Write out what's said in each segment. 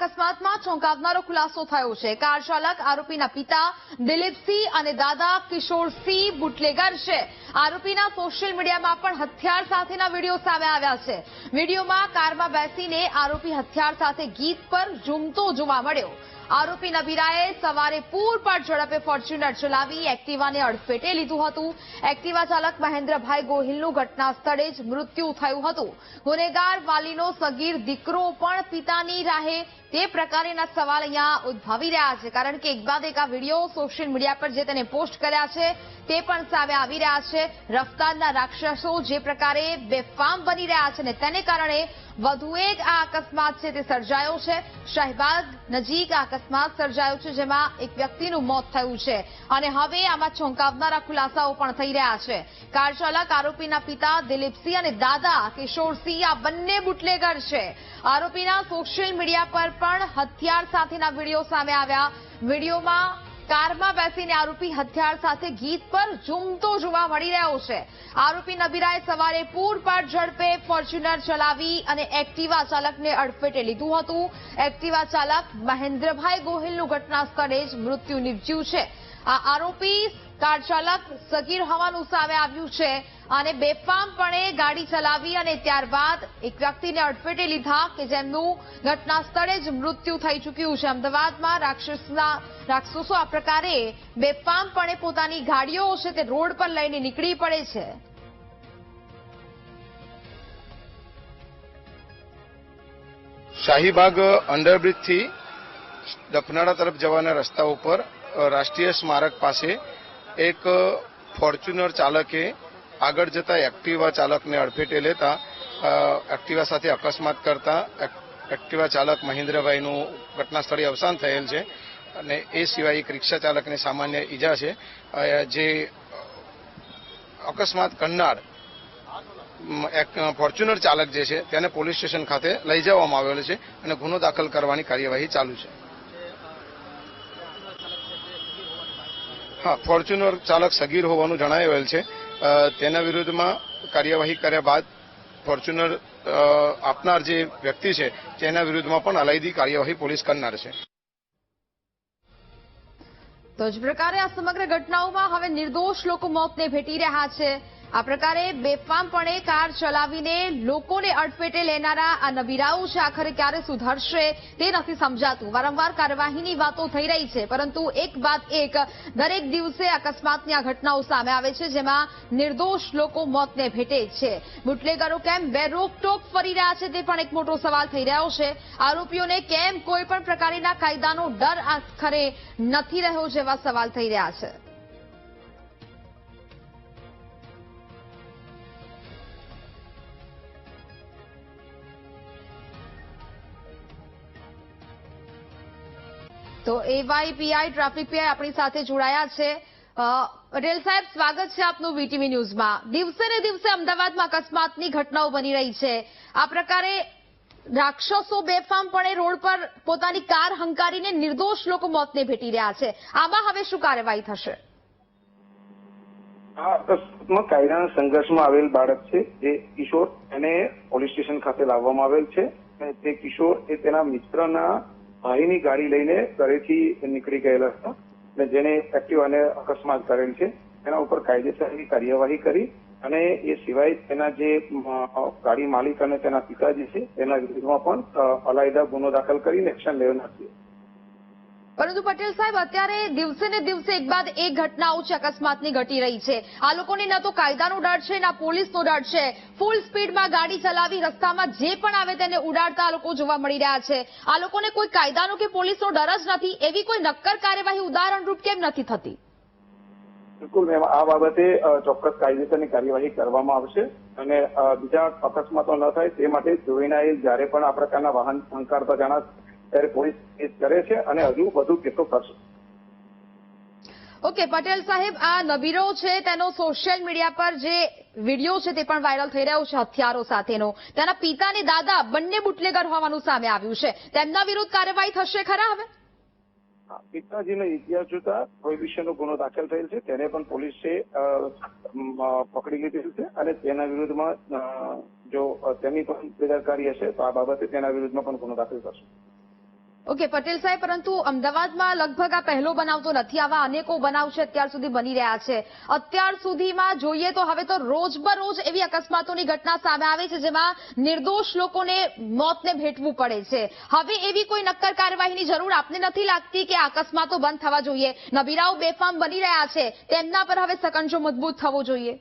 અકસ્માતમાં ચોંકાવનારો ખુલાસો થયો છે. કાર ચાલક, આરોપીના પિતા, દિલીપસિંહ અને દાદા કિશોરસિંહ બુટલેગર છે. આરોપીના સોશિયલ મીડિયામાં પણ હથિયાર સાથેના વીડિયો સામે આવ્યા છે. વિડીયોમાં કારમાં બેસીને આરોપી હથિયાર સાથે ગીત પર ઝૂમતો જોવા મળ્યો. આરોપી નબીરાએ સવારે પૂરપાટ ઝડપે ફોર્ચ્યુનર ચલાવી એક્ટિવાને અડફેટે લીધું હતું. એક્ટિવા ચાલક મહેન્દ્રભાઈ ગોહિલનું ઘટના સ્થળે જ મૃત્યુ થયું હતું. ગુનેગાર વાલીનો સગીર દીકરો પણ પિતાની રાહે તે પ્રકારના સવાલ અહીંયા ઉદ્ભવી રહ્યા છે. કારણ કે એક બાદ એક આ વીડિયો સોશિયલ મીડિયા પર જે તેને પોસ્ટ કર્યા છે, તે પણ સામે આવી રહ્યા છે. રફતારના રાક્ષસો જે પ્રકારે બેફામ બની રહ્યા છે અને તેને કારણે વધુ એક આ અકસ્માત છે તે સર્જાયો છે. શાહીબાગ નજીક આ અકસ્માત સર્જાયો છે જેમાં એક વ્યક્તિનું મોત થયું છે. અને હવે આમાં ચોંકાવનારા ખુલાસાઓ પણ થઈ રહ્યા છે. કાર ચાલક આરોપીના પિતા દિલીપસિંહ અને દાદા કિશોરસિંહ આ બંને બુટલેગર છે. આરોપીના સોશિયલ મીડિયા પર પણ હથિયાર સાથેના વીડિયો સામે આવ્યા. વિડીયોમાં કારમાં બેસીને આરોપી હથિયાર સાથે ગીત પર ઝૂમતો જોવા મળી રહ્યો છે. આરોપી નબીરાએ સવારે પૂરપાટ ઝડપે ફોર્ચ્યુનર ચલાવી અને એક્ટિવા ચાલકને અડફેટે લીધું હતું. એક્ટિવા ચાલક મહેન્દ્રભાઈ ગોહિલનું ઘટના સ્થળે જ મૃત્યુ નિપજ્યું છે. આ આરોપી કાર ચાલક સગીર હોવાનું સામે આવ્યું છે અને બેફામપણે ગાડી ચલાવી અને ત્યારબાદ એક વ્યક્તિને અડફેટે લીધા કે જેમનું ઘટના સ્થળે જ મૃત્યુ થઈ ચૂક્યું છે. અમદાવાદમાં રાક્ષસના રાક્ષસો આ પ્રકારે બેફામપણે પોતાની ગાડીઓ છે તે રોડ પર લઈને નીકળી પડે છે. શાહીબાગ અંડરબ્રિજથી દફનાળા તરફ જવાના રસ્તા ઉપર રાષ્ટ્રીય સ્મારક પાસે એક ફોર્ચ્યુનર ચાલકે આગળ જતા એક્ટિવા ચાલકને અડફેટે લેતા એક્ટિવા સાથે અકસ્માત કરતા એક્ટિવા ચાલક મહેન્દ્રભાઈનું ઘટના સ્થળે અવસાન થયેલ છે અને એ સિવાય એક રિક્ષા ચાલકને સામાન્ય ઈજા છે. જે અકસ્માત કરનાર ફોર્ચ્યુનર ચાલક જે છે તેને પોલીસ સ્ટેશન ખાતે લઈ જવામાં આવેલો છે અને ગુનો દાખલ કરવાની કાર્યવાહી ચાલુ છે. હા, ફોર્ચ્યુનર ચાલક સગીર હોવાનું જણાવેલ છે. તેના વિરુદ્ધમાં કાર્યવાહી કર્યા બાદ ફોર્ચ્યુનર આપનાર જે વ્યક્તિ છે, તેના વિરુદ્ધમાં પણ અલાયદી કાર્યવાહી પોલીસ કરનાર છે. તો જ પ્રકારે આ સમગ્ર ઘટનાઓમાં હવે નિર્દોષ લોકો મોતને ભેટી રહ્યા છે. આ પ્રકારે બેફામપણે કાર ચલાવીને લોકોને અડફેટે લેનારા આ નબીરાઓ છે, આખરે ક્યારે સુધરશે તે નથી સમજાતું. વારંવાર કાર્યવાહીની વાતો થઈ રહી છે, પરંતુ એક બાદ એક, દરેક દિવસે અકસ્માતની આ ઘટનાઓ સામે આવે છે, જેમાં નિર્દોષ લોકો મોતને ભેટે છે. બુટલેગરો કેમ બે રોકટોક ફરી રહ્યા છે તે પણ એક મોટો સવાલ થઈ રહ્યો છે. આરોપીઓને કેમ કોઈ પણ પ્રકારના કાયદાનો ડર આખરે નથી રહ્યો જેવા સવાલ થઈ રહ્યા છે. તો એવાયપીઆઈ ટ્રાફિક પીઆઈ આપણી સાથે જોડાયા છે. પટેલ સાહેબ, સ્વાગત છે આપનું વીટીવી ન્યૂઝમાં. દિવસે ને દિવસે અમદાવાદમાં અકસ્માતની ઘટનાઓ બની રહી છે. આ પ્રકારે રાક્ષસો બેફામપણે રોડ પર પોતાની કાર હંકારીને નિર્દોષ લોકો મોતને ભેટી રહ્યા છે. આમાં હવે શું કાર્યવાહી થશે? આ કાયદાના સંઘર્ષમાં આવેલ બાળક છે, જે કિશોર એને પોલીસ સ્ટેશન ખાતે લાવવામાં આવેલ છે. તે કિશોર એ તેના મિત્રના ભાઈની ગાડી લઈને ઘરેથી નીકળી ગયેલા હતા અને જેને એક્ટિવાને અકસ્માત કરેલ છે. તેના ઉપર કાયદેસરની કાર્યવાહી કરી અને એ સિવાય તેના જે ગાડી માલિક અને તેના પિતાજી છે, તેના વિરુદ્ધમાં પણ અલાયદા ગુનો દાખલ કરીને એક્શન લેવાના છે. પરંતુ પટેલ સાહેબ, અત્યારે દિવસે ને દિવસે એક બાદ એક ઘટનાઓ છે અકસ્માતની ઘટી રહી છે. આ લોકોને ના તો કાયદાનો ડર છે, ના પોલીસનો ડર છે. ફૂલ સ્પીડમાં ગાડી ચલાવી રસ્તામાં જે પણ આવે તેને ઉડાડતા આ લોકો જોવા મળી રહ્યા છે. આ લોકોને કોઈ કાયદાનો કે પોલીસનો ડર જ નથી, એવી કોઈ નક્કર કાર્યવાહી ઉદાહરણરૂપ કેમ નથી થતી? બિલકુલ મેમ, આ બાબતે ચોક્કસ કાયદેસરની કાર્યવાહી કરવામાં આવશે અને બીજા અકસ્માતો ન થાય તે માટે જોઈનાએ જ્યારે પણ આ પ્રકારના વાહન હંકારતા જણાશે ત્યારે પોલીસ કેસ કરે છે અને હજુ વધુ કેસો કરશે ઓકે પટેલ સાહેબ આ નબીરો છે તેનો સોશિયલ મીડિયા પર જે વીડિયો છે તે પણ વાયરલ થઈ રહ્યો છે હથિયારો સાથેનો. તેના પિતા અને દાદા બંને બુટલેગર હોવાનું સામે આવ્યું છે. તેમના વિરુદ્ધ કાર્યવાહી થશે ખરા હવે? પિતાજીનો ઇતિહાસ જોતા પ્રોહિબિશનનો ગુનો દાખલ થયેલ છે. તેને પણ પોલીસે પકડી લીધેલ છે અને તેના વિરુદ્ધમાં જો તેની પણ બેદરકારી હશે તો આ બાબતે તેના વિરુદ્ધમાં પણ ગુનો દાખલ કરશે. ઓકે, પટેલ સાહેબ, પરંતુ અમદાવાદમાં લગભગ આ પહેલો બનાવ નથી. આવા અનેકો બનાવ છે અત્યાર સુધી બની રહ્યા છે. અત્યાર સુધીમાં જોઈએ તો હવે તો રોજબરોજ એવી અકસ્માતોની ઘટના સામે આવે છે જેમાં નિર્દોષ લોકોને મોતને ભેટવું પડે છે. હવે એવી કોઈ નક્કર કાર્યવાહીની જરૂર આપને નથી લાગતી કે અકસ્માતો બંધ થવા જોઈએ. નબીરાઓ બેફામ બની રહ્યા છે. તેમના પર હવે સકંજો મજબૂત થવો જોઈએ.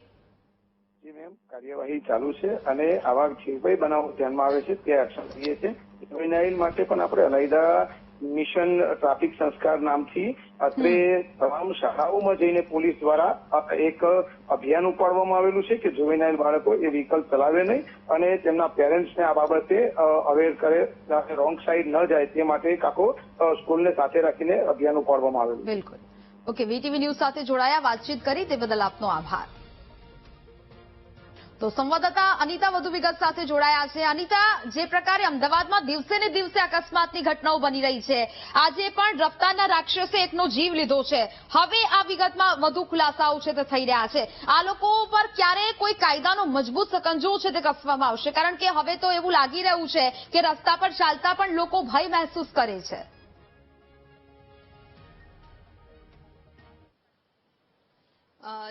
કાર્યવાહી ચાલુ છે અને આવા જે કોઈ બનાવો ધ્યાનમાં આવે છે તે એક્શન લઈએ છે જુવેનાઇલ માટે પણ આપણે અલાયદા મિશન ટ્રાફિક સંસ્કાર નામથી અત્રે તમામ શાળાઓમાં જઈને પોલીસ દ્વારા એક અભિયાન ઉપાડવામાં આવેલું છે કે જુવેનાઇલ બાળકો એ વ્હીકલ ચલાવે નહીં અને તેમના પેરેન્ટ્સને આ બાબતે અવેર કરે રોંગ સાઈડ ન જાય તે માટે એક આખો સ્કૂલને સાથે રાખીને અભિયાન ઉપાડવામાં આવેલું બિલકુલ. ઓકે વીટીવી ન્યૂઝ સાથે જોડાયા વાતચીત કરી તે બદલ આપનો આભાર. તો સંવાદદાતા અનિતા વધુ વિગત સાથે જોડાયા છે. અનિતા, જે પ્રકારે અમદાવાદમાં દિવસે ને દિવસે અકસ્માતની ઘટનાઓ બની રહી છે. આજે પણ રફતારના રાક્ષસે એકનો જીવ લીધો છે. હવે આ વિગતમાં વધુ ખુલાસાઓ છે તે થઈ રહ્યા છે. આ લોકો પર ક્યારે કોઈ કાયદાનો મજબૂત સકંજો છે તે કસવામાં આવશે. કારણ કે હવે તો એવું લાગી રહ્યું છે કે રસ્તા પર ચાલતા પણ લોકો ભય મહેસૂસ કરે છે.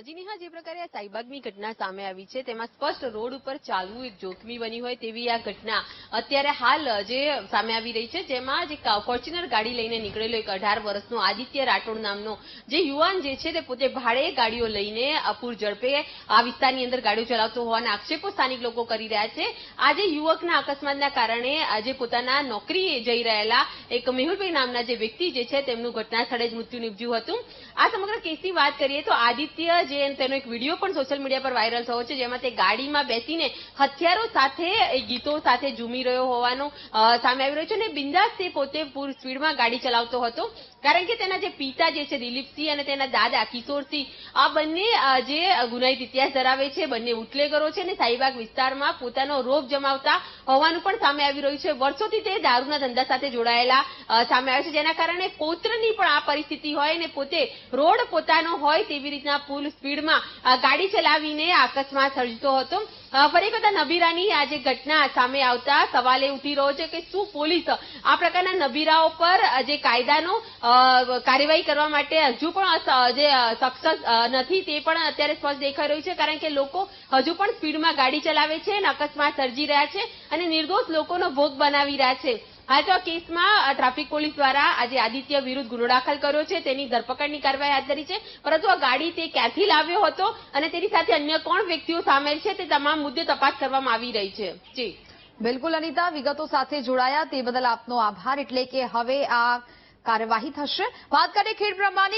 જી નેહા જે પ્રકારે આ સાઈબાગની ઘટના સામે આવી છે, તેમાં સ્પષ્ટ રોડ ઉપર ચાલવું એક જોખમી બની હોય તેવી આ ઘટના અત્યારે હાલ જે સામે આવી રહી છે, જેમાં જે ફોર્ચ્યુનર ગાડી લઈને નીકળેલો એક અઢાર વર્ષનો આદિત્ય રાઠોડ નામનો જે યુવાન જે છે તે પોતે ભાડે ગાડીઓ લઈને અપૂર ઝડપે આ વિસ્તારની અંદર ગાડીઓ ચલાવતો હોવાના આક્ષેપો સ્થાનિક લોકો કરી રહ્યા છે. આજે યુવકના અકસ્માતના કારણે આજે પોતાના નોકરી જઈ રહેલા એક મેહુલભાઈ નામના જે વ્યક્તિ જે છે, તેમનું ઘટના સ્થળે જ મૃત્યુ નીપજ્યું હતું. આ સમગ્ર કેસની વાત કરીએ તો આદિત્ય જે તેનો એક વીડિયો પણ સોશિયલ મીડિયા પર વાયરલ થયો છે, જેમાં તે ગાડીમાં બેસીને હથિયારો સાથે ગીતો સાથે ઝૂમી રહ્યો હોવાનું સામે આવી રહ્યું છે અને બિંદાસ તે પોતે પૂર સ્પીડમાં ગાડી ચલાવતો હતો. કારણ કે તેના જે પિતા જે છે દિલીપસિંહ અને તેના દાદા કિશોરસિંહ આ બંને જે ગુનાહિત ઇતિહાસ ધરાવે છે, બંને ઉટલેગરો છે અને સાઈબાગ વિસ્તારમાં પોતાનો રોપ જમાવતા હોવાનું પણ સામે આવી રહ્યું છે. વર્ષોથી તે દારૂના ધંધા સાથે જોડાયેલા સામે આવે છે. જેના કારણે પોત્રની પણ આ પરિસ્થિતિ હોય અને પોતે રોડ પોતાનો હોય તેવી રીતના ફૂલ સ્પીડમાં ગાડી ચલાવીને અકસ્માત સર્જતો હતો. ફરી વખત નબીરાની આ જે ઘટના સામે આવતા સવાલ એ ઉઠી રહ્યો છે કે શું પોલીસ આ પ્રકારના નબીરાઓ પર જે કાયદાનો કાર્યવાહી કરવા માટે હજુ પણ જે સક્ષમ નથી તે પણ અત્યારે સ્પષ્ટ દેખાઈ રહ્યું છે, કારણ કે લોકો હજુ પણ સ્પીડમાં ગાડી ચલાવે છે અને અકસ્માત સર્જી રહ્યા છે અને નિર્દોષ લોકોનો ભોગ બનાવી રહ્યા છે. હાલ તો કેસમાં ટ્રાફિક પોલીસ દ્વારા આજે આદિત્ય વિરુદ્ધ ગુનો દાખલ કર્યો છે. તેની ધરપકડની કાર્યવાહી હાથ ધરી છે. પરંતુ આ ગાડી તે ક્યાંથી લાવ્યો હતો અને તેની સાથે અન્ય કોણ વ્યક્તિઓ સામેલ છે તે તમામ મુદ્દે તપાસ કરવામાં આવી રહી છે. જી. બિલકુલ, અનિતા, વિગતો સાથે જોડાયા. તે બદલ આપનો આભાર. એટલે કે હવે આ કાર્યવાહી થશે. વાત કરીએ ખેડ બ્રહ્માની